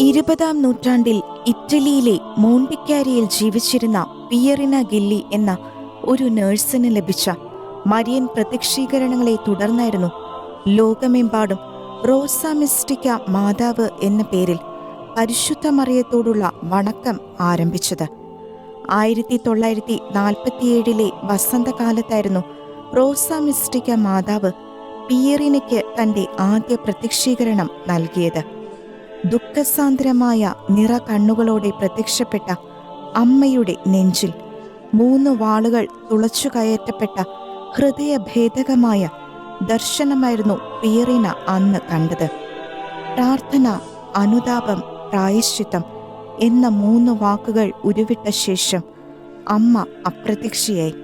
ഇരുപതാം നൂറ്റാണ്ടിൽ ഇറ്റലിയിലെ മോണ്ടിക്കാരിയിൽ ജീവിച്ചിരുന്ന പിയറിന ഗില്ലി എന്ന ഒരു നേഴ്സിന് ലഭിച്ച മരിയൻ പ്രത്യക്ഷീകരണങ്ങളെ തുടർന്നായിരുന്നു ലോകമെമ്പാടും റോസ മിസ്റ്റിക്ക മാതാവ് എന്ന പേരിൽ പരിശുദ്ധ മറിയത്തോടുള്ള വണക്കം ആരംഭിച്ചത്. ആയിരത്തി തൊള്ളായിരത്തി നാൽപ്പത്തിയേഴിലെ വസന്തകാലത്തായിരുന്നു റോസ മിസ്റ്റിക്ക മാതാവ് പിയറിനയ്ക്ക് തന്റെ ആദ്യ പ്രത്യക്ഷീകരണം നൽകിയത്. ദുഃഖസാന്ദ്രമായ നിറ കണ്ണുകളോടെ പ്രത്യക്ഷപ്പെട്ട അമ്മയുടെ നെഞ്ചിൽ മൂന്ന് വാളുകൾ തുളച്ചു കയറ്റപ്പെട്ട ഹൃദയഭേദകമായ ദർശനമായിരുന്നു പിയറിന അന്ന് കണ്ടത്. പ്രാർത്ഥന അനുതാപം പ്രായശ്ചിത്തം എന്ന മൂന്ന് വാക്കുകൾ ഉരുവിട്ട ശേഷം അമ്മ അപ്രത്യക്ഷയായി.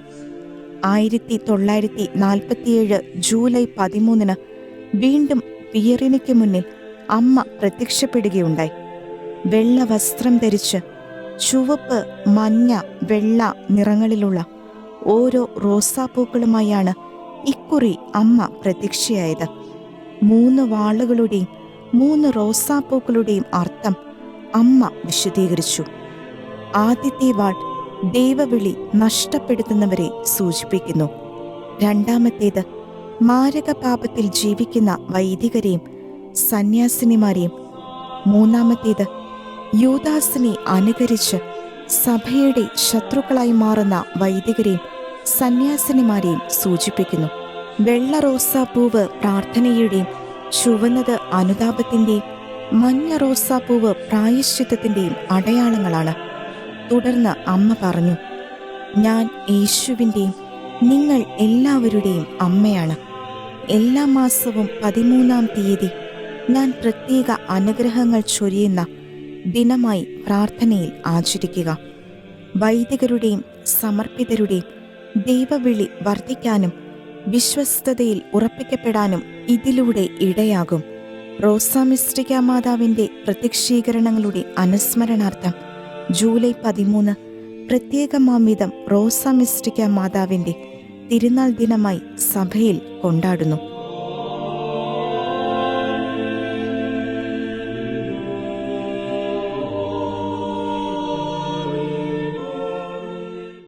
ആയിരത്തി തൊള്ളായിരത്തി നാൽപ്പത്തിയേഴ് ജൂലൈ പതിമൂന്നിന് വീണ്ടും പിയറിനയ്ക്ക് മുന്നിൽ അമ്മ പ്രത്യക്ഷപ്പെടുകയുണ്ടായി. വെള്ള വസ്ത്രം ധരിച്ച് ചുവപ്പ് മഞ്ഞ വെള്ള നിറങ്ങളിലുള്ള ഓരോ റോസാപ്പൂക്കളുമായാണ് ഇക്കുറി അമ്മ പ്രത്യക്ഷയായത്. മൂന്ന് വാളുകളുടെയും മൂന്ന് റോസാപ്പൂക്കളുടെയും അർത്ഥം അമ്മ വിശദീകരിച്ചു. ആദ്യത്തെ വാൾ ദൈവവിളി നഷ്ടപ്പെടുത്തുന്നവരെ സൂചിപ്പിക്കുന്നു. രണ്ടാമത്തേത് മാരകപാപത്തിൽ ജീവിക്കുന്ന വൈദികരെയും സന്യാസിനിമാരെയും. മൂന്നാമത്തേത് യൂദാസിനെ അനുകരിച്ച് സഭയുടെ ശത്രുക്കളായി മാറുന്ന വൈദികരെയും സന്യാസിനിമാരെയും സൂചിപ്പിക്കുന്നു. വെള്ള റോസാപ്പൂവ് പ്രാർത്ഥനയുടെയും ചുവന്നത് അനുതാപത്തിന്റെയും മഞ്ഞ റോസാപ്പൂവ് പ്രായശ്ചിത്തത്തിന്റെയും അടയാളങ്ങളാണ്. തുടർന്ന് അമ്മ പറഞ്ഞു ഞാൻ യേശുവിന്റെയും നിങ്ങൾ എല്ലാവരുടെയും അമ്മയാണ്. എല്ലാ മാസവും പതിമൂന്നാം തീയതി ഞാൻ പ്രത്യേക അനുഗ്രഹങ്ങൾ ചൊരിയുന്ന ദിനമായി പ്രാർത്ഥനയിൽ ആചരിക്കുക. വൈദികരുടെയും സമർപ്പിതരുടെയും ദൈവവിളി വർദ്ധിക്കാനും വിശ്വസ്തതയിൽ ഉറപ്പിക്കപ്പെടാനും ഇതിലൂടെ ഇടയാകും. റോസാമിസ്റ്റിക മാതാവിന്റെ പ്രത്യക്ഷീകരണങ്ങളുടെ അനുസ്മരണാർത്ഥം ജൂലൈ പതിമൂന്ന് പ്രത്യേകമാംവിധം റോസാമിസ്റ്റിക മാതാവിന്റെ തിരുനാൾ ദിനമായി സഭയിൽ കൊണ്ടാടുന്നു.